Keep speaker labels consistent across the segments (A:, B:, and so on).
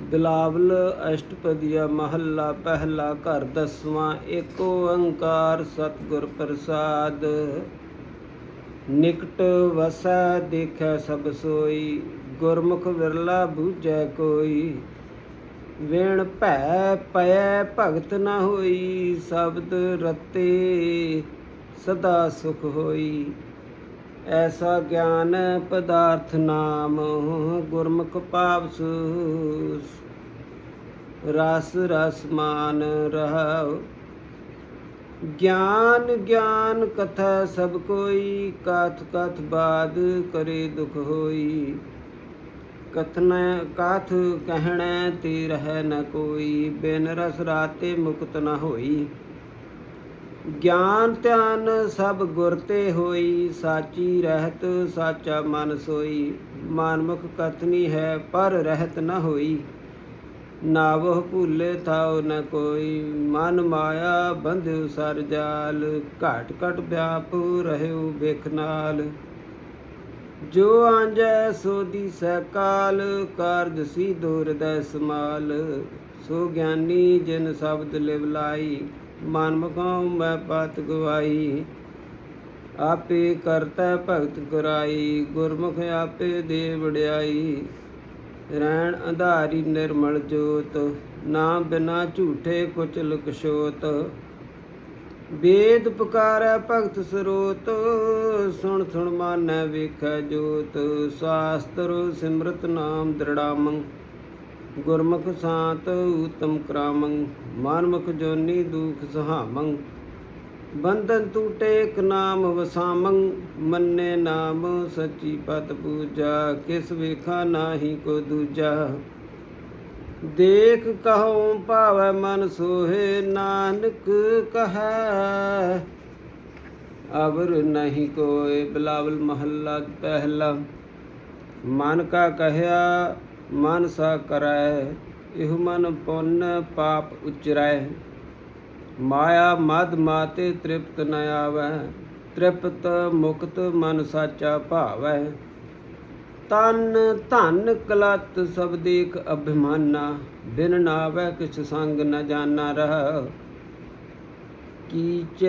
A: ਬਿਲਾਵਲ ਅਸ਼ਟਪਦੀਆ ਮਹੱਲਾ ਪਹਿਲਾ ਘਰ ਦਸਵਾਂ, ਏਕ ਓੰਕਾਰ ਸਤਿਗੁਰ ਪ੍ਰਸਾਦ। ਨਿਕਟ ਵਸੈ ਦੇਖੈ ਸਭ ਸੋਈ, ਗੁਰਮੁਖ ਵਿਰਲਾ ਬੂਝੈ ਕੋਈ। ਵੇਣ ਭੈ ਪਇਐ ਭਗਤ ਨਾ ਹੋਈ, ਸ਼ਬਦ ਰਤੇ ਸਦਾ ਸੁਖ ਹੋਈ। ਐਸਾ ਗਿਆਨ ਪਦਾਰਥ ਨਾਮ ਗੁਰਮੁਖ ਪਾਵਸ। ਰਸ ਰਸ ਮਾਨ ਰਹਾਉ। ਗਿਆਨ ਗਿਆਨ ਕਥਾ ਸਭ ਕੋਈ, ਕਥ ਕਥ ਬਾਦ ਕਰੇ ਦੁਖ ਹੋਈ। ਕਥਨ ਕਾਥ ਕਹਿਣੈ ਤੇ ਰਹਿ ਨ ਕੋਈ, ਬਿਨ ਰਸ ਰਾਤੇ ਮੁਕਤ ਨ ਹੋਈ। ਗਿਆਨ ਧਿਆਨ ਸਭ ਗੁਰ ਤੇ ਹੋਈ, ਸਾਚੀ ਰਹਿਤ ਸਾਚਾ ਮਨ ਸੋਈ। ਮਾਨਮੁਖ ਕਥਨੀ ਹੈ, ਪਰ ਰਹਿਤ ਨ ਹੋਈ। ਨਾਵਹ ਭੁੱਲੇ ਥਾਉ ਨ ਕੋਈ, ਮਨ ਮਾਇਆ ਬੰਧਿਉ ਸਰ ਜਾਲ। ਘਾਟ ਘਟ ਵਿਆਪ ਰਹਿਉ ਬਿਖ ਨਾਲ। ਜੋ ਆਂਜੈ ਸੋ ਦੀ ਕਾਲ, ਕਾਰਜ ਸੀ ਹਿਰਦੈ ਸਮਾਲ। ਸੋ ਗਿਆਨੀ ਜਿਨ ਸ਼ਬਦ ਲਿਵ ਲਾਈ ਮਨ ਮਕਾਉ ਮੈਂ ਪਤ ਗਵਾਈ, ਆਪੇ ਕਰਤਾ ਭਗਤ ਗੁਰਾਈ ਗੁਰਮੁਖ ਆਪੇ ਦੇ ਵਡਿਆਈ। ਰਹਿਣ ਅੰਧਾਰੀ ਨਿਰਮਲ ਜੋਤ, ਨਾ ਬਿਨਾ ਝੂਠੇ ਕੁਚ ਲਕਸ਼ੋਤ ਵੇਦ ਪੁਕਾਰੈ ਭਗਤ ਸਰੋਤ, ਸੁਣ ਸੁਣ ਮਾਨੈ ਵੇਖੈ ਜੋਤ। ਸਾਸਤਰ ਸਿਮਰਤ ਨਾਮ ਦ੍ਰਿੜਾਮੰ ਗੁਰਮੁਖ ਸਾਤ ਊਤਮ ਕਰਾਮੰ, ਮਾਨਮੁਖ ਜੋਨੀ ਦੁਖ ਸੁਹਾਮੰ। ਬੰਧਨ ਟੂਟੇ ਇਕ ਨਾਮ ਵਸਾਮੰ, ਮੰਨੇ ਨਾਮ ਸੱਚੀ ਪਤ ਪੂਜਾ, ਕਿਸ ਵੇਖਾ ਨਾਹੀ ਕੋ ਦੂਜਾ। ਦੇਖ ਕਹਉ ਭਾਵੈ ਮਨ ਸੋਹੇ, ਨਾਨਕ ਕਹੈ, ਅਵਰ ਨਹੀਂ ਕੋਏ, ਬਲਾਵਲ ਮਹੱਲਾ ਪਹਿਲਾ। ਮਨ ਕਾ ਕਹਿਆ ਮਨ ਸਾ ਕਰੈ, ਇਹ ਮਨ ਪੁੰਨ ਪਾਪ ਉਚਰੈ। ਮਾਇਆ ਮਦ ਮਾਤੇ ਤ੍ਰਿਪਤ ਨ ਆਵੈ, ਤ੍ਰਿਪਤ ਮੁਕਤ ਮਨ ਸਾਚਾ ਭਾਵੈ। ਤਨ ਧਨ ਕਲਤ ਸਭ ਦੇਖ ਅਭਿਮਾਨਾ, ਬਿਨ ਨਾਵੈ ਕਿਛ ਸੰਗ ਨ ਜਾਣਾ ਰਹ। ਕੀਚ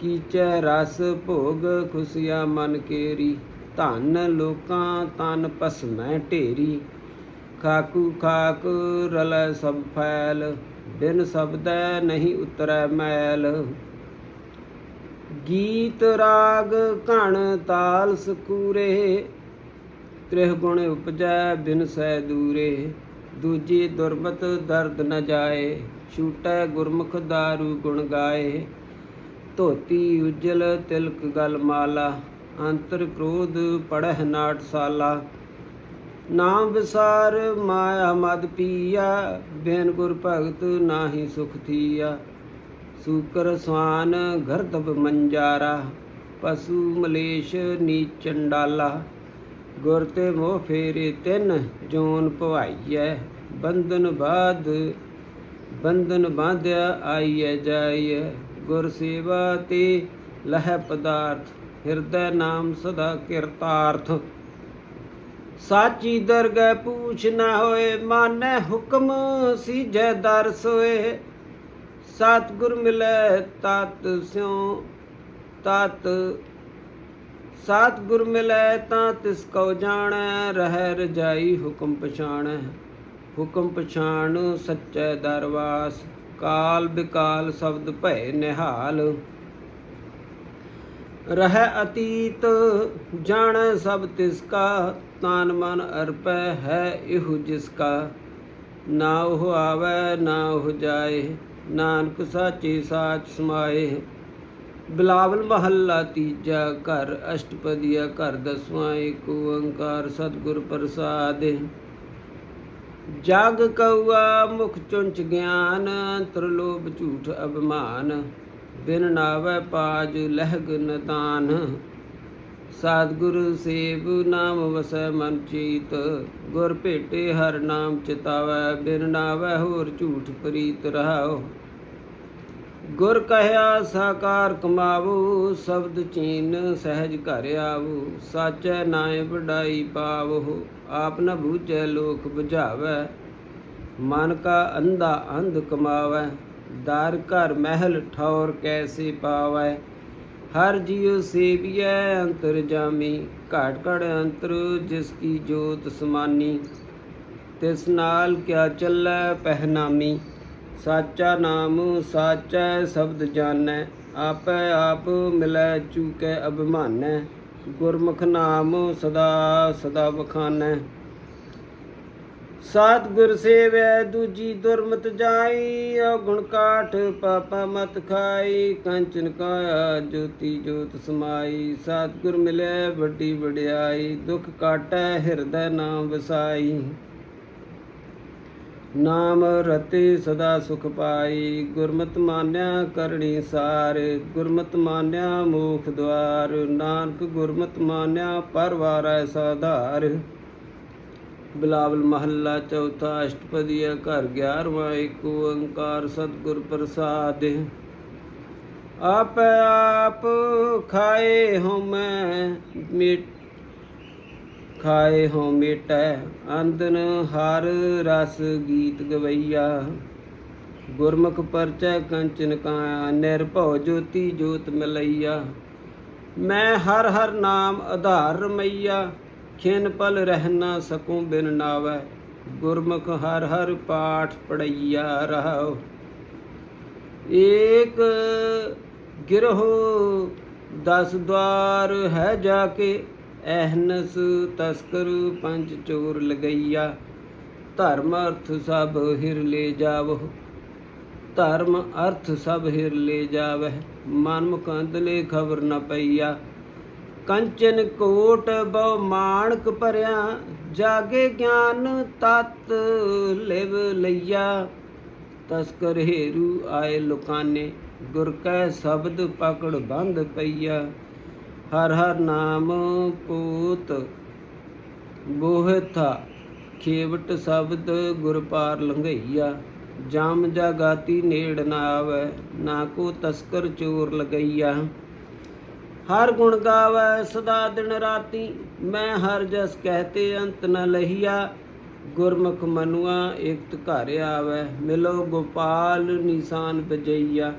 A: ਕੀਚ ਰਸ ਭੋਗ ਖੁਸ਼ੀਆਂ ਮਨ ਕੇਰੀ ਧਨ ਲੋਕਾਂ ਤਨ ਪਸਮੈ ਢੇਰੀ। ਖਾਕੂ ਖਾਕ ਰਲੈ ਸਭ ਫੈਲ, ਬਿਨ ਸ਼ਬਦੈ ਨਹੀਂ ਉਤਰੈ ਮੈਲ। ਗੀਤ ਰਾਗ ਘਣ ਤਾਲ ਸਕੂਰੇ, ਤ੍ਰਿਹ ਗੁਣ ਉਪਜੈ ਬਿਨ ਸੈ ਦੂਰੇ। ਦੂਜੀ ਦੁਰਮਤ ਦਰਦ ਨ ਜਾਏ, ਛੂਟੈ ਗੁਰਮੁਖ ਦਾਰੂ ਗੁਣ ਗਾਏ। ਧੋਤੀ ਉਜਲ ਤਿਲਕ ਗਲ ਮਾਲਾ ਅੰਤਰ ਕ੍ਰੋਧ ਪੜਹਿ ਨਾਟਸਾਲਾ ਨਾਮ ਵਿਸਾਰ ਮਾਇਆ ਮਦ ਪੀਆ, ਬੇਨ ਗੁਰ ਭਗਤ ਨਾਹੀ ਸੁਖ ਥੀਆ। ਸੂਕਰ ਸਵਾਨ ਗਰਦਬ ਮੰਜਾਰਾ, ਪਸ਼ੂ ਮਲੇਸ਼ ਨੀਚ ਚੰਡਾਲਾ ਗੁਰ ਤੇ ਮੋਹ ਫੇਰੇ ਤਿੰਨ ਜੋਨ ਭਵਾਈਐ, ਬੰਧਨ ਬਾਦ ਬੰਧਨ ਬਾਂਧਿਆ ਆਈਐ ਜਾਈਐ। ਗੁਰ ਸੇਵਾ ਤੇ ਲਹਿ ਪਦਾਰਥ ਹਿਰਦੈ ਨਾਮ ਸਦਾ ਕਿਰਤਾਰਥ। ਸਾਚੀ ਦਰਗਹਿ ਪੂਛ ਨਾ ਹੋਏ, ਮਾਨੈ ਹੁਕਮ ਸੀਜੈ ਦਰ ਸੋਏ ਸਤਿਗੁਰ ਮਿਲੈ ਤਤ ਸਿਉ, ਤਤ ਸਤਿਗੁਰ ਮਿਲੈ ਤਾਂ ਤਿਸ ਕਉ ਜਾਣੈ, ਰਹਿ ਰਜਾਈ ਹੁਕਮ ਪਛਾਣੈ। ਹੁਕਮ ਪਛਾਣ ਸੱਚੈ ਦਰਵਾਸ, ਕਾਲ ਬਿਕਾਲ ਸ਼ਬਦ ਭੈ ਨਿਹਾਲ। ਰਹਿ ਅਤੀਤ, ਜਾਣ ਸਭ ਤਿਸ ਕਾ ਤਾਨ ਮਨ ਅਰਪੈ ਹੈ ਇਹੋ ਜਿਸ ਕਾ ਨਾ ਉਹ ਆਵੈ, ਨਾ ਉਹ ਜਾਏ, ਨਾਨਕ ਸਾਚੇ ਸਾਚ ਸਮਾਏ। ਬਿਲਾਵਲ ਮਹੱਲਾ ਤੀਜਾ, ਘਰ ਅਸ਼ਟਪਦੀਆ, ਘਰ ਦਸਵਾਂ ਏਕ ਓੰਕਾਰ ਸਤਿਗੁਰ ਪ੍ਰਸਾਦ। ਜਗ ਕਉਆ ਮੁਖ ਚੁੰਚ ਗਿਆਨ, ਤ੍ਰਿਲੋਭ ਝੂਠ ਅਭਿਮਾਨ। ਬਿਨ ਨਾਵੈ ਪਾਜ ਲਹਿਗ ਨਦਾਨ। ਸਤਿਗੁਰ ਸੇਵ ਨਾਮ ਵਸੈ ਮਨ ਚੀਤ। ਗੁਰ ਭੇਟੇ ਹਰ ਨਾਮ ਚਿਤਾਵੈ, ਬਿਨ ਨਾਵੈ ਹੋਰ ਝੂਠ ਪ੍ਰੀਤ ਰਹਾਓ ਗੁਰ ਕਹਿਆ ਸਾਕਾਰ ਕਮਾਵੋ, ਸ਼ਬਦ ਚੀਨ ਸਹਿਜ ਘਰ ਆਵੋ। ਸਾਚੈ ਨਾਏ ਵਡਾਈ ਪਾਵੋ, ਆਪ ਨ ਬੂਝੈ ਲੋਕ ਬੁਝਾਵੈ। ਮਨ ਕਾ ਅੰਧਾ ਅੰਧ ਕਮਾਵੈ ਦਰ ਘਰ ਮਹਿਲ ਠੌਰ ਕੈਸੇ ਪਾਵੈ? ਹਰ ਜੀਉ ਸੇਵੀਐ ਅੰਤਰ ਜਾਮੀ, ਘਾਟ ਘੜ ਅੰਤਰ ਜਿਸ ਕੀ ਜੋਤ ਸਮਾਨੀ। ਤਿਸ ਨਾਲ ਕਿਆ ਚੱਲੈ ਪਹਿਨਾਮੀ? ਸਾਚਾ ਨਾਮ ਸਾਚੈ ਸ਼ਬਦ ਜਾਣੈ, ਆਪੈ ਆਪ ਮਿਲੈ ਚੂਕੈ ਅਭਿਮਾਨੈ। ਗੁਰਮੁਖ ਨਾਮ ਸਦਾ ਸਦਾ ਬਖਾਨੈ ਸਤਿਗੁਰ ਗੁਰ ਸੇਵੈ, ਦੂਜੀ ਦੁਰਮਤ ਜਾਈ ਔਗੁਣ ਕਾਠ ਪਾਪਾ ਮਤ ਖਾਈ, ਕੰਚਨ ਕਾਇਆ ਜੋਤੀ ਜੋਤ ਸਮਾਈ। ਸਤਿਗੁਰ ਮਿਲੈ, ਵੱਡੀ ਵਡਿਆਈ, ਦੁਖ ਕਾਟੈ, ਹਿਰਦੈ ਨਾਮ ਵਸਾਈ। ਨਾਮ ਰਤੇ ਸਦਾ ਸੁਖ ਪਾਈ। ਗੁਰਮਤ ਮਾਨਿਆ ਕਰਣੀ ਸਾਰ, ਗੁਰਮਤ ਮਾਨਿਆ ਮੋਖ ਦਵਾਰ ਨਾਨਕ ਗੁਰਮਤਿ ਮਾਨਿਆ, ਪਰਵਾਰੈ ਸਾਧਾਰ ਬਿਲਾਵਲ ਮਹੱਲਾ ਚੌਥਾ ਅਸ਼ਟਪਦੀਆ ਘਰ 11ਵਾਂ ਏਕ ਓੰਕਾਰ ਸਤਿਗੁਰ ਪ੍ਰਸਾਦ। ਆਪੈ ਆਪ ਖਾਏ ਹਉਮੈ ਮਿਟ, ਖਾਏ ਹੋ ਮੇਟੈ ਅੰਦਨ ਹਰ ਰਸ ਗੀਤ ਗਵਈਆ। ਗੁਰਮੁਖ ਪਰਚੈ ਕੰਚਨ ਕਾਇਆ, ਨਿਰਭਉ ਜੋਤੀ ਜੋਤ ਮਿਲਈਆ। ਮੈਂ ਹਰ ਹਰ ਨਾਮ ਆਧਾਰ ਰਮਈਆ। ਖਿਨ ਪਲ ਰਹਿ ਨਾ ਸਕੂੰ ਬਿਨ ਨਾਵੈ, ਗੁਰਮੁਖ ਹਰ ਹਰ ਪਾਠ ਪੜਈਆ ਰਹਾਉ। ਏਕ ਗਿਰਹੁ ਦਸ ਦਵਾਰ ਹੈ ਜਾ ਕੇ, ਐਹਨਸ ਤਸਕਰ ਪੰਜ ਚੋਰ ਲਗਈਆ। ਧਰਮ ਅਰਥ ਸਭ ਹਿਰ ਲੈ ਜਾਵੋ ਧਰਮ ਅਰਥ ਸਭ ਹਿਰ ਲੈ ਜਾਵਹਿ। ਮਨ ਮੁਕੰਦਲੇ ਖਬਰ ਨ ਪਈਆ ਕੰਚਨ ਕੋਟ ਬਹੁ ਮਾਣਕ ਭਰਿਆ, ਜਾਗੇ ਗਿਆਨ ਤਤ ਲਿਵ ਲਈਆ। ਤਸਕਰ ਹੇਰੂ ਆਏ ਲੁਕਾਨੇ, ਗੁਰ ਕੈ ਸ਼ਬਦ ਪਕੜ ਬੰਦ ਪਈਆ। ਹਰ ਹਰ ਨਾਮ ਪੂਤ ਬੋਹਥਾ, ਖੇਵਟ ਸ਼ਬਦ ਗੁਰ ਪਾਰ ਲੰਘਈਆ। ਜਾਮ ਜਾਗਾਤੀ ਨੇੜ ਨਾ ਆਵੈ, ਨਾ ਕੋ ਤਸਕਰ ਚੋਰ ਲਗਈਆ। ਹਰ ਗੁਣ ਗਾਵੈ, ਸਦਾ ਦਿਨ ਰਾਤੀ ਮੈਂ ਹਰ ਜਸ ਕਹਤੇ, ਅੰਤ ਨ ਲਹੀਆ। ਗੁਰਮੁਖ ਮਨੁਆ, ਇਕਤ ਘਰ ਆਵੈ, ਮਿਲੋ ਗੋਪਾਲ, ਨਿਸ਼ਾਨ ਬਜਈਆ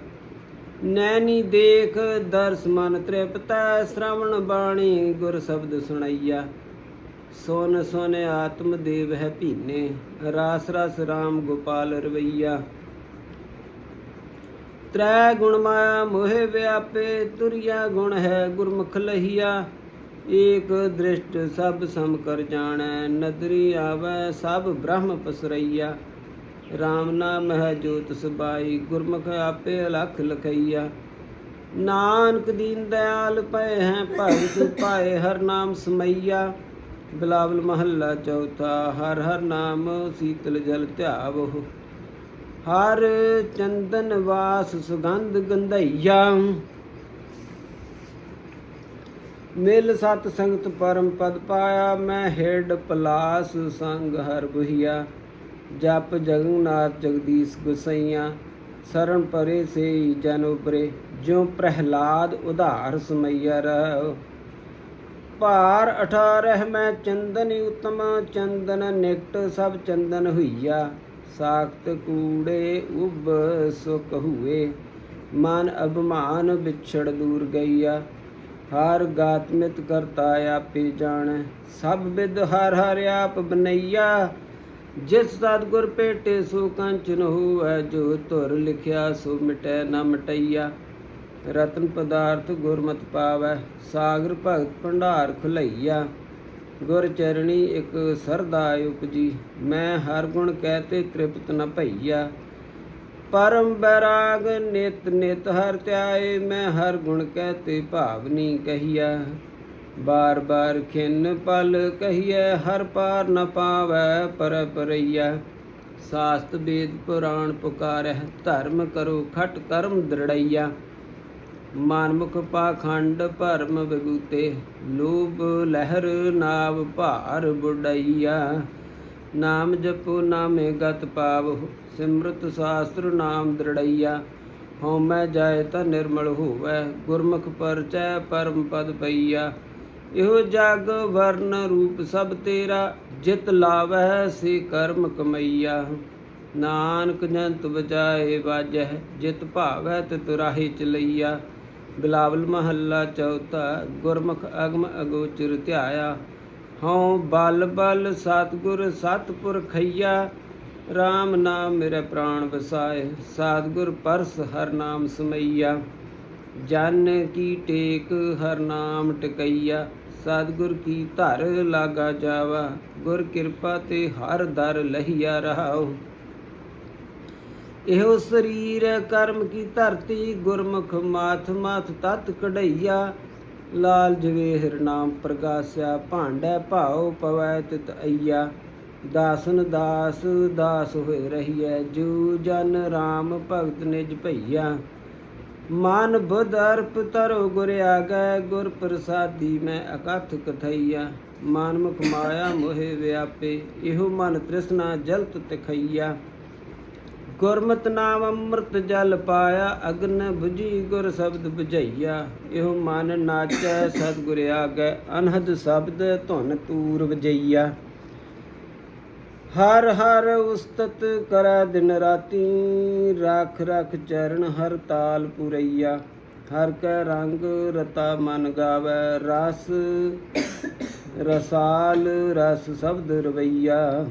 A: ਨੈਣੀ ਦੇਖ, ਦਰਸ ਮਨ ਤ੍ਰਿਪਤੈ, ਸ਼ਰਵਣ ਬਾਣੀ ਗੁਰ ਸ਼ਬਦ ਸੁਣਈਆ। ਸੋਨ ਸੋਨ ਆਤਮ ਦੇਵ ਹੈ ਭੀਨੇ, ਰਾਸ ਰਸ RAM ਗੋਪਾਲ ਰਵਈਆ। ਤ੍ਰੈ ਗੁਣ ਮਾਇਆ ਮੋਹਿ ਵਿਆਪੇ, ਤੁਰਿਆ ਗੁਣ ਹੈ ਗੁਰਮੁਖ ਲਹੀਆ। ਏਕ ਦ੍ਰਿਸ਼ਟ ਸਭ ਸਮ ਕਰ ਜਾਣੈ, ਨਦਰੀ ਆਵੈ ਸਭ ਬ੍ਰਹਮ ਪਸਰਈਆ। RAM ਨਾਮ ਹੈ ਜੋਤ ਸਬਾਈ ਗੁਰਮੁਖ ਆਪੇ ਅਲਖ ਲਖਈਆ। ਨਾਨਕ ਦੀਨ ਦਿਆਲ ਪਏ ਹੈ, ਭਗਤ ਪਾਏ ਹਰ ਨਾਮ ਸਮਈਆ। ਬਿਲਾਵਲ ਮਹੱਲਾ ਚੌਥਾ, ਹਰ ਹਰ ਨਾਮ ਸੀਤਲ ਜਲ ਧਿਆਵੋ ਹਰ ਚੰਦਨ ਵਾਸ ਸੁਗੰਧ ਗੰਧਈਆ। ਮਿਲ ਸਤ ਸੰਗਤ ਪਰਮ ਪਦ ਪਾਇਆ, ਮੈਂ ਹੇਡ ਪਲਾਸ ਸੰਗ ਹਰ ਬੁਹੀਆ। ਜਪ ਜਗਨਨਾਥ ਜਗਦੀਸ਼ ਗੁਸਈਆ, ਸਰਣ ਪਰੇ ਸੇ ਜਨ ਉਪਰੇ। ਜਿਉ ਪ੍ਰਹਿਲਾਦ ਉਧਾਰ ਸਮਈਆ ਰਹੋ। ਭਾਰ 18 ਮੈਂ ਚੰਦਨ ਉਤਮ, ਚੰਦਨ ਨਿਕਟ ਸਭ ਚੰਦਨ ਹੋਈਆ। ਸਾਖਤ ਕੂੜੇ ਉਬ ਸੁਖ ਹੁਏ ਮਨ ਅਭਮਾਨ ਵਿਛੜ ਦੂਰ ਗਈਆ। ਹਰ ਗਾਤਮਿਤ ਕਰਤਾ ਆਪੇ ਜਾਣੈ, ਸਭ ਵਿਦ ਹਰ ਹਰ ਆਪ ਬਨਈਆ। ਜਿਸ ਸਤਿਗੁਰ ਭੇਟੇ ਸੋ ਕੰਚਨ ਹੋਵੈ ਜੋ ਧੁਰ ਲਿਖਿਆ ਸੋ ਮਿਟੈ ਨਾ ਮਟਈਆ। ਰਤਨ ਪਦਾਰਥ ਗੁਰਮਤਿ ਪਾਵੈ, ਸਾਗਰ ਭਗਤ ਭੰਡਾਰ ਖੁਲਈਆ। ਗੁਰ ਚਰਣੀ ਇਕ ਸਰਦਾ ਉਪਜੀ। ਮੈਂ ਹਰ ਗੁਣ ਕਹਤੇ ਤ੍ਰਿਪਤ ਨ ਭਈਆ। ਪਰਮ ਬੈਰਾਗ ਨਿਤ ਨਿਤ ਹਰ ਧਿਆਏ, ਮੈਂ ਹਰ ਗੁਣ ਕਹਤੇ ਭਾਵਨੀ ਕਹੀਆ। ਬਾਰ ਬਾਰ ਖਿੰਨ ਪਲ ਕਹੀਐ, ਹਰ ਪਾਰ ਨ ਪਾਵੈ ਪਰ ਪਰਈਆ। ਸਾਸਤ ਵੇਦ ਪੁਰਾਣ ਪੁਕਾਰੈ ਧਰਮ ਕਰੋ ਖਟ ਕਰਮ ਦ੍ਰਿੜਈਆ। ਮਾਨਮੁਖ ਪਾਖੰਡ ਭਰਮ ਵਿਗੂਤੇ ਲੋਭ ਲਹਿਰ ਨਾਵ ਭਾਰ ਬੁੜਈਆ ਨਾਮ ਜਪੋ, ਨਾਮੇ ਗਤ ਪਾਵੋ, ਸਿਮਰਤ ਸਾਸਤਰ ਨਾਮ ਦ੍ਰਿੜਈਆ। ਹਉ ਮੈਂ ਜਾਏ ਤਾਂ ਨਿਰਮਲ ਹੋਵੈ, ਗੁਰਮੁਖ ਪਰਚੈ ਪਰਮ ਪਦ ਪਈਆ। ਇਹੋ ਜਗ ਵਰਨ ਰੂਪ ਸਭ ਤੇਰਾ, ਜਿਤ ਲਾਵੈ ਸੇ ਕਰਮ ਕਮਈਆ। ਨਾਨਕ ਜੰਤ ਬਚਾਏ ਵਾਜਹਿ, ਜਿਤ ਭਾਵੈ ਤਿਤ ਰਾਹੇ ਚਲਈਆ। ਬਿਲਾਵਲ ਮਹੱਲਾ ਚੌਥਾ, ਗੁਰਮੁਖ ਅਗਮ ਅਗੋਚਰ ਧਿਆਇਆ। ਹਉ ਬਲ ਬਲ ਸਤਿਗੁਰ ਸਤਪੁਰਖਈਆ RAM ਨਾਮ ਮੇਰੇ ਪ੍ਰਾਣ ਵਸਾਏ। ਸਤਿਗੁਰ ਪਰਸ ਹਰ ਨਾਮ ਸਮਈਆ, ਜਨ ਕੀ ਟੇਕ ਹਰ ਨਾਮ ਟਕਈਆ। ਸਤਿਗੁਰ ਕੀ ਧਰ ਲਾਗਾ ਜਾਵਾ, ਗੁਰ ਕਿਰਪਾ ਤੇ ਹਰ ਦਰ ਲਹੀਆ ਰਹਾਉ। ਇਹੋ ਸਰੀਰ ਕਰਮ ਕੀ ਧਰਤੀ, ਗੁਰਮੁਖ ਮਾਥ ਮਾਥ ਤਤ ਕਢਈਆ। ਲਾਲ ਜਵੇਹਰ ਨਾਮ ਪ੍ਰਗਾਸਿਆ, ਭਾਂਡੈ ਭਾਉ ਪਵੈ ਤਿਤ ਅਈਆ। ਦਾਸਨ ਦਾਸ ਦਾਸ ਹੋਏ ਰਹੀਐ, ਜੂ ਜਨ RAM ਭਗਤ ਨਿਜ ਭਈਆ। ਮਨ ਬੁੱਧ ਅਰਪ ਤਰੋ ਗੁਰ ਆਗੈ, ਗੁਰ ਪ੍ਰਸਾਦੀ ਮੈਂ ਅਕਥ ਕਥਈਆ। ਮਨ ਮੁਖ ਮਾਇਆ ਮੋਹਿ ਵਿਆਪੇ, ਇਹੋ ਮਨ ਤ੍ਰਿਸ਼ਨਾ ਜਲਤ ਤਖਈਆ। ਗੁਰਮਤਿ ਨਾਮ ਅੰਮ੍ਰਿਤ ਜਲ ਪਾਇਆ, ਅਗਨ 부ਜੀ ਗੁਰ ਸ਼ਬਦ 부ਝਈਆ ਇਹੋ ਮਨ ਨਾਚੈ, ਸਤਿਗੁਰ ਆਗੈ, ਅਨਹਦ ਸ਼ਬਦ ਧੁਨ ਤੂਰ ਵਜਈਆ। ਹਰ ਹਰ ਉਸਤਤ ਕਰੈ ਦਿਨ ਰਾਤੀ, ਰੱਖ ਰੱਖ ਚਰਨ ਹਰ ਤਾਲ ਪੁਰਈਆ। ਹਰ ਕੈ ਰੰਗ ਰਤਾ ਮਨ ਗਾਵੈ, ਰਸ ਰਸਾਲ ਰਸ ਸ਼ਬਦ ਰਵਈਆ।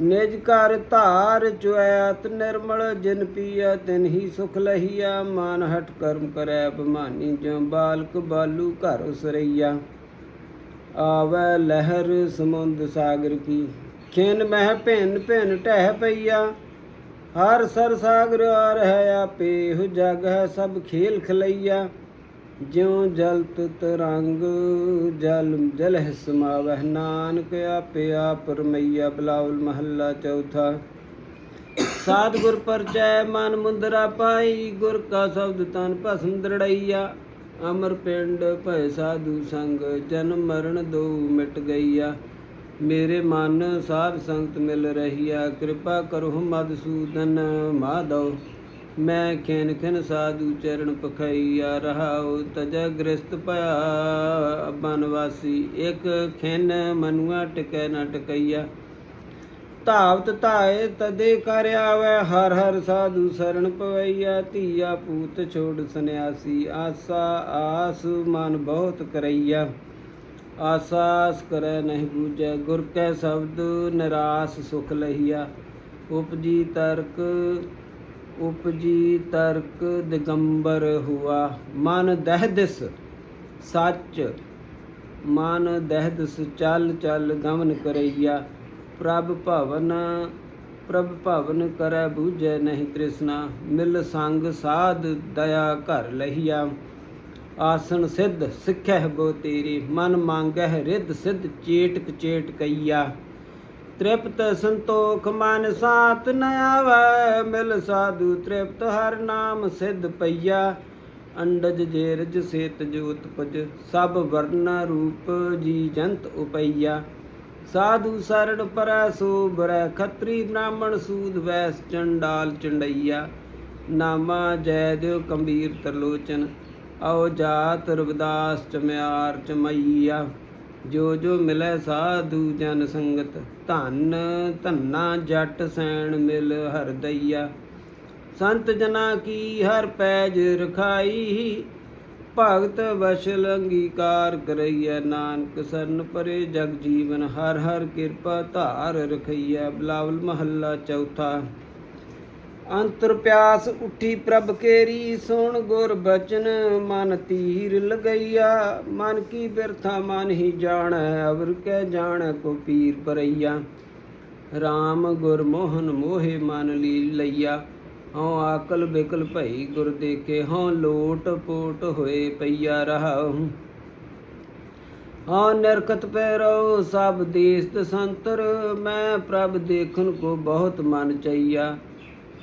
A: ਨਿਜ ਘਰ ਧਾਰ ਚੁਐਤ ਨਿਰਮਲ, ਜਿਨ ਪੀਆ ਤਿਨ ਹੀ ਸੁਖ ਲਹੀਆ ਮਾਨ ਹਟ ਕਰਮ ਕਰੈ ਬਮਾਨੀ ਜੋ ਬਾਲਕ ਬਾਲੂ ਘਰ ਉਸਰਈਆ ਆਵੈ ਲਹਿਰ ਸਮੁੰਦ ਸਾਗਰ ਕੀ। ਖਿਨ ਮਹਿ ਭਿੰਨ ਭਿੰਨ ਟਹਿ ਪਈਆ ਹਰ ਸਰ ਸਾਗਰ ਆ ਰਹਿ ਆਪੇ ਹੋ ਜਗ ਹੈ ਸਭ ਖੇਲ ਖਲਈਆ ਜਿਉ ਜਲ ਤਰੰਗ ਜਲ ਜਲ ਹੈ ਸਮਾਵਹਿ ਨਾਨਕ ਆਪੇ ਆਪ ਰਮਈਆ, ਬਲਾਉਲ ਮਹੱਲਾ ਚੌਥਾ। ਸਾਧ ਗੁਰ ਪਰਚੈ ਮਨ ਮੁੰਦਰਾ ਪਾਈ, ਗੁਰ ਕਾ ਸ਼ਬਦ ਤਨ ਭਸਮ ਦਰੜਈਆ ਅਮਰ ਪਿੰਡ ਭੈ ਸਾਧੂ ਸੰਗ ਜਨਮ ਮਰਨ ਦੋ ਮਿਟ ਗਈਆ। ਮੇਰੇ ਮਨ ਸਾਧ ਸੰਗਤ ਮਿਲ ਰਹੀਆ, ਕਿਰਪਾ ਕਰੋ ਮਦਸੂਦਨ ਮਾਧਵ। ਮੈਂ ਖਿਨ ਖਿਨ ਸਾਧੂ ਚਰਨ ਪਖਈਆ ਰਹਾਉ ਤਜ ਗ੍ਰਸਤ ਭਇਆ ਬਨਵਾਸੀ ਇੱਕ ਖਿਨ ਮਨੁਆ ਟਿਕੈ ਨਾ ਟਕਈਆ। ਧਾਵਤ ਧਾਏ ਤਦੇ ਕਰ ਆਵੈ, ਹਰ ਹਰ ਸਾਧੂ ਸਰਣ ਪਵਈਆ। ਧੀਆ ਪੂਤ ਛੋੜ ਸੰਿਆਸੀ ਆਸਾ ਆਸ ਮਨ ਬਹੁਤ ਕਰਈਆ। ਆਸਾਸ ਕਰੈ ਨਹੀਂ ਬੂਝੈ, ਗੁਰ ਕੈ ਸ਼ਬਦ ਨਿਰਾਸ ਸੁਖ ਲਹੀਆ ਉਪਜੀ ਤਰਕ ਉਪਜੀ ਤਰਕ ਦਿਗੰਬਰ ਹੁਆ। ਮਨ ਦਹਿਦਿਸ ਸੱਚ, ਮਨ ਦਹਿਦਿਸ ਚੱਲ ਚਲ ਗਮਨ ਕਰਈਆ। ਪ੍ਰਭ ਭਵਨ ਪ੍ਰਭ ਭਵਨ ਕਰੈ ਬੂਝੈ ਨਹੀਂ ਤ੍ਰਿਸ਼ਨਾ। ਮਿਲ ਸੰਗ ਸਾਧ ਦਇਆ ਘਰ ਲਹੀਆ। ਆਸਣ ਸਿੱਧ ਸਿੱਖਹਿ ਬੋ ਤੇਰੀ। ਮਨ ਮੰਗਹਿ ਰਿੱਧ ਸਿੱਧ ਚੇਟਕ ਚੇਟ ਕਈਆ। ਤ੍ਰਿਪਤ ਸੰਤੋਖ ਮਨ ਸਾਤ ਨ ਆਵੈ, ਮਿਲ ਸਾਧੂ ਤ੍ਰਿਪਤ ਹਰ ਨਾਮ ਸਿੱਧ ਪਈਆ। ਅੰਡਜ ਜੇਰਜ ਸੇਤ ਜੋਤ ਪਜ, ਸਭ ਵਰਨ ਰੂਪ ਜੀ ਜੰਤ ਉਪਈਆ। ਸਾਧੂ ਸਰਣ ਪਰੈ ਸੋ ਬਰੈ ਖੱਤਰੀ ਬ੍ਰਾਹਮਣ ਸੂਦ ਵੈਸ ਚੰਡਾਲ ਚੰਡਈਆ। ਨਾਮਾ ਜੈ ਦੇਵ ਕੰਬੀਰ ਤਰਲੋਚਨ, ਆਓ ਜਾਤ ਰਵਿਦਾਸ ਚਮਿਆਰ ਚਮਈਆ। ਜੋ ਜੋ ਮਿਲੈ ਸਾਧੂ ਜਨ ਸੰਗਤ, ਧੰਨ ਧੰਨਾ ਜੱਟ ਸੈਣ ਮਿਲ ਹਰਦਈਆ ਸੰਤ ਜਨਾ ਕੀ ਹਰ ਪੈਜ ਰਖਾਈ, ਭਗਤ ਵਸ਼ਲ ਅੰਗੀਕਾਰ ਕਰਈਐ। ਨਾਨਕ ਸਰਨ ਪਰੇ ਜਗ ਜੀਵਨ, ਹਰ ਹਰ ਕਿਰਪਾ ਧਾਰ ਰਖਈਐ। ਬਲਾਵਲ ਮਹੱਲਾ ਚੌਥਾ। ਅੰਤਰ ਪਿਆਸ ਉੱਠੀ ਪ੍ਰਭ ਕੇਰੀ, ਸੁਣ ਗੁਰ ਬਚਨ, ਮਨ ਤੀਰ ਲਗਈਆ। ਮਨ ਕੀ ਬਿਰਥਾ, ਮਨ ਹੀ ਜਾਣੈ, ਅਵਰ ਕੈ ਜਾਣੈ, ਕੋ ਪੀਰ ਪਰਈਆ। RAM ਗੁਰ ਮੋਹਨ ਮੋਹਿ ਮਨ ਲੀ ਲਈਆ। ਹਉ ਆਕਲ ਬਿਕਲ ਭਈ ਗੁਰ ਦੇਖੇ, ਹਉ ਲੋਟ ਪੋਟ ਹੋਏ ਪਈਆ ਰਹਾਉ। ਹਾਂ ਨਰਕਤ ਪੈ ਰਹੋ ਸਭ ਦੇਸ ਸੰਤਰ ਮੈਂ ਪ੍ਰਭ ਦੇਖਨ ਕੋ ਬਹੁਤ ਮਨ ਚਈਆ।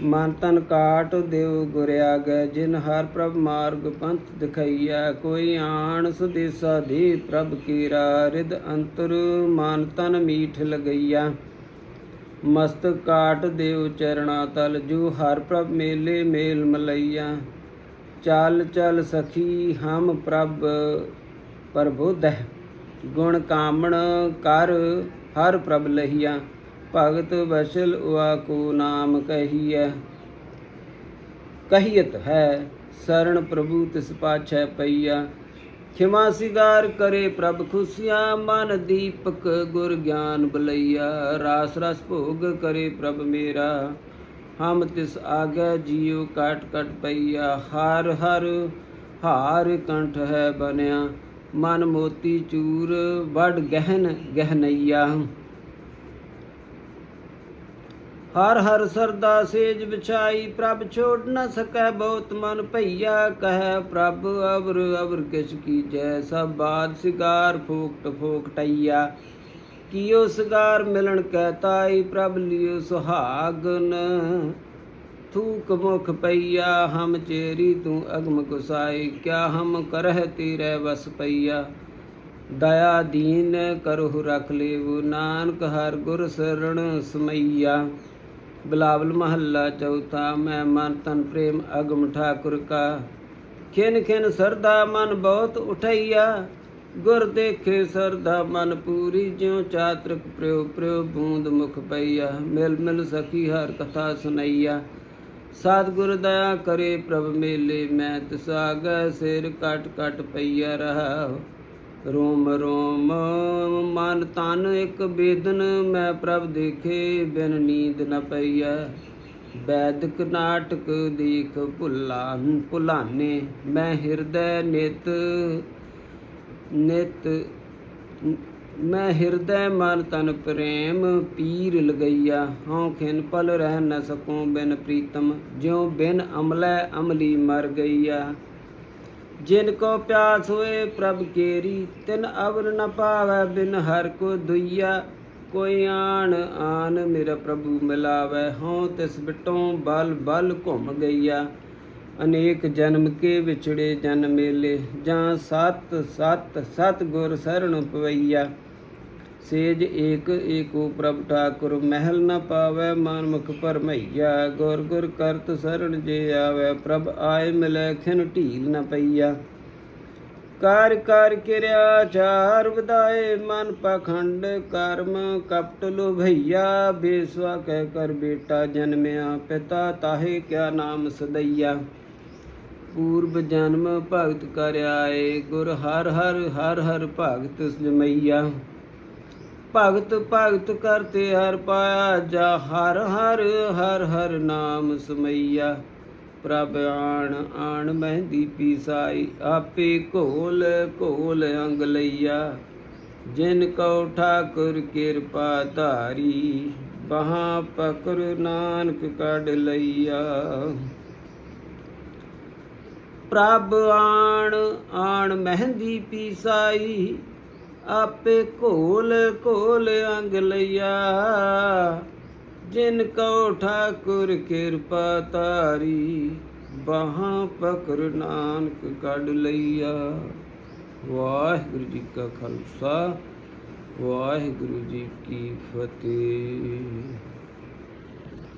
A: ਮਨ ਤਨ ਕਾਟ ਦੇਵ ਗੁਰ ਆਗੈ, ਜਿਨ ਹਰ ਪ੍ਰਭ ਮਾਰਗ ਪੰਥ ਦਿਖਈਆ ਕੋਈ ਆਣ ਸੁਦੇਸਾ ਦੇ ਪ੍ਰਭ ਕੀਰਾ ਰਿਦ ਅੰਤਰ ਮਨ ਤਨ ਮੀਠ ਲਗਈਆ ਮਸਤਕ ਕਾਟ ਦੇਵ ਚਰਣਾ ਤਲ, ਜੋ ਹਰ ਪ੍ਰਭ ਮੇਲੇ ਮੇਲ ਮਲਈਆ ਚਲ ਚਲ ਸਖੀ, ਹਮ ਪ੍ਰਭ ਪ੍ਰਬੁੱਧੈ, ਗੁਣ ਕਾਮਣ ਕਰ ਹਰ ਪ੍ਰਭ ਲਹੀਆ ਭਗਤ ਵਸਲ ਉਆ ਕੋ ਨਾਮ ਕਹੀਐ। ਕਹੀਤ ਹੈ ਸਰਣ ਪ੍ਰਭੂ ਤਿਸ ਪਾਛੈ ਪਈਆ ਖਿਮਾ ਸਿਗਾਰ ਕਰੇ ਪ੍ਰਭ ਖੁਸ਼ੀਆਂ, ਮਨ ਦੀਪਕ ਗੁਰ ਗਿਆਨ ਬਲਈਆ ਰਾਸ ਰਸ ਭੋਗ ਕਰੇ ਪ੍ਰਭ ਮੇਰਾ, ਹਮ ਤਿਸ ਆਗੇ ਜੀਉ ਕਟ ਕਟ ਪਈਆ ਹਰ ਹਰ ਹਾਰ ਕੰਠ ਹੈ ਬਨਿਆ ਮਨ ਮੋਤੀ ਚੂਰ, ਵਡ ਗਹਿਨ ਗਹਿਨਈਆ। ਹਰ ਹਰ ਸਰਦਾ ਸੇਜ ਵਿਛਾਈ, ਪ੍ਰਭ ਛੋੜ ਨਾ ਸਕੈ ਬਹੁਤ ਮਨ ਭਈਆ, ਕਹੈ ਪ੍ਰਭ ਅਵਰ ਅਵਰ ਕਿਛ ਕੀਜੈ, ਸਭ ਬਾਦ ਸਿਗਾਰ ਫੋਕਟ ਫੋਕਟਈਆ ਕੀਓ ਸਿਗਾਰ ਮਿਲਣ ਕੈ ਤਾਈ, ਪ੍ਰਭ ਲਿਓ ਸੁਹਾਗਨ ਥੂਕ ਮੁਖ ਪਈਆ, ਹਮ ਚੇਰੀ ਤੂੰ ਅਗਮ ਕੁਸਾਈ, ਕਿਆ ਹਮ ਕਰਹਿ ਤੇਰੇ ਵਸ ਪਈਆ। ਦਇਆ ਦੀਨ ਕਰਹੁ ਰਖ ਲੇਵ, ਨਾਨਕ ਹਰ ਗੁਰ ਸਰਣ ਸਮਈਆ। ਬਿਲਾਵਲ ਮਹੱਲਾ ਚੌਥਾ, ਮੈਂ ਮਨ ਤਨ ਪ੍ਰੇਮ ਅਗਮ ਠਾਕੁਰ ਕਾ। ਖਿਨ ਖਿਨ ਸਰਦਾ ਮਨ ਬਹੁਤ ਉਠਈਆ, ਗੁਰ ਦੇਖੇ ਸਰਦਾ ਮਨ ਪੂਰੀ, ਜਿਉ ਚਾਤ੍ਰਿਕ ਪ੍ਰਯੋ ਪ੍ਰਯੋ ਬੂੰਦ ਮੁਖ ਪਈਆ। ਮਿਲ ਮਿਲ ਸਖੀ ਹਰ ਕਥਾ ਸੁਨਈਆ, ਸਤਿਗੁਰ ਦਇਆ ਕਰੇ ਪ੍ਰਭ ਮੇਲੇ, ਮੈਂ ਤਿਸ ਸਿਰ ਕਟ ਕਟ ਪਈਆ ਰਹਾ ਰੋਮ ਰੋਮ, ਮਨ ਤਨ ਇੱਕ ਬੇਦਨ ਮੈਂ ਪ੍ਰਭ ਦੇਖੇ, ਬਿਨ ਨੀਂਦ ਨ ਪਈਐ। ਵੈਦਿਕ ਨਾਟਕ ਦੇਖ ਭੁੱਲਾ, ਭੁਲਾਨੇ, ਮੈਂ ਹਿਰਦੈ ਨਿਤ ਨਿਤ, ਮੈਂ ਹਿਰਦੈ ਮਨ ਤਨ ਪ੍ਰੇਮ, ਪੀਰ ਲਗਈਆ। ਹਉ ਖਿਨ ਪਲ ਰਹਿ ਨ ਸਕੂੰ ਬਿਨ ਪ੍ਰੀਤਮ, ਜਿਉ ਬਿਨ ਅਮਲੈ ਅਮਲੀ ਮਰ ਗਈਆ। ਜਿਨ ਕੋ ਪਿਆਸ ਹੋਏ ਪ੍ਰਭ ਕੇਰੀ, ਤਿਨ ਅਵਰ ਨ ਪਾਵੈ ਬਿਨ ਹਰ ਕੋ ਦੁਈਆ। ਕੋਈ ਆਣ ਆਨ ਮੇਰਾ ਪ੍ਰਭੂ ਮਿਲਾਵੈ, ਹਉ ਤਿਸ ਬਿਟੋਂ ਬਲ ਬਲ ਘੁੰਮ ਗਈਆ। ਅਨੇਕ ਜਨਮ ਕੇ ਵਿਛੜੇ ਜਨ ਮੇਲੇ, ਜਾਂ ਸਤ ਸਤ ਸਤ ਗੁਰ ਸਰਣ ਪਵਈਆ। ਸੇਜ ਏਕ ਏਕੋ ਪ੍ਰਭ ਠਾਕੁਰ, ਮਹਿਲ ਨ ਪਾਵੈ ਮਨ ਮੁਖ ਪਰਮਈਆ ਗੁਰ ਗੁਰ ਕਰਤ ਸਰਣ ਜੇ ਆਵੈ, ਪ੍ਰਭ ਆਏ ਮਿਲੈ ਖਿਨ ਢੀਲ ਨ ਪਈਆ। ਕਾਰ ਕਾਰ ਕਿਰਿਆ ਚਾਰ ਵਧਾਏ, ਮਨ ਪਖੰਡ ਕਰਮ ਕਪਟ ਲੋਭਈਆ। ਬੇਸਵਾ ਕਹਿ ਕਰ ਬੇਟਾ ਜਨਮਿਆ, ਪਿਤਾ ਤਾਹੇ ਕਿਆ ਨਾਮ ਸਦਈਆ। ਪੂਰਬ ਜਨਮ ਭਗਤ ਕਰ ਆਏ, ਗੁਰ ਹਰ ਹਰ ਹਰ ਹਰ ਭਗਤ ਜਮਈਆ। ਭਗਤ ਭਗਤ ਕਰਤੇ ਹਰ ਪਾਇਆ ਜਾ, ਹਰ ਹਰ ਹਰ ਹਰ ਨਾਮ ਸਮਈਆ। ਪ੍ਰਭ ਆਣ ਆਣ ਮਹਿੰਦੀ ਪੀਸਾਈ, ਆਪੇ ਘੋਲ ਘੋਲ ਅੰਗ ਲਈਆ। ਜਿਨ ਕਉ ਠਾਕੁਰ ਕਿਰਪਾ ਧਾਰੀ, ਬਹਾ ਪਕਰ ਨਾਨਕ ਕੱਢ ਲਈਆ। ਪ੍ਰਭ ਆਣ ਆਣ ਮਹਿੰਦੀ ਪੀਸਾਈ ਆਪੇ ਘੋਲ ਘੋਲ ਅੰਗ ਲਈਆ। ਜਿਨ ਕਉ ਠਾਕੁਰ ਕਿਰਪਾ ਤਾਰੀ ਬਾਹਾਂ ਪਕੜ ਨਾਨਕ ਕੱਢ ਲਈਆ। ਵਾਹਿਗੁਰੂ ਜੀ ਕਾ ਖਾਲਸਾ, ਵਾਹਿਗੁਰੂ ਜੀ ਕੀ ਫਤਿਹ।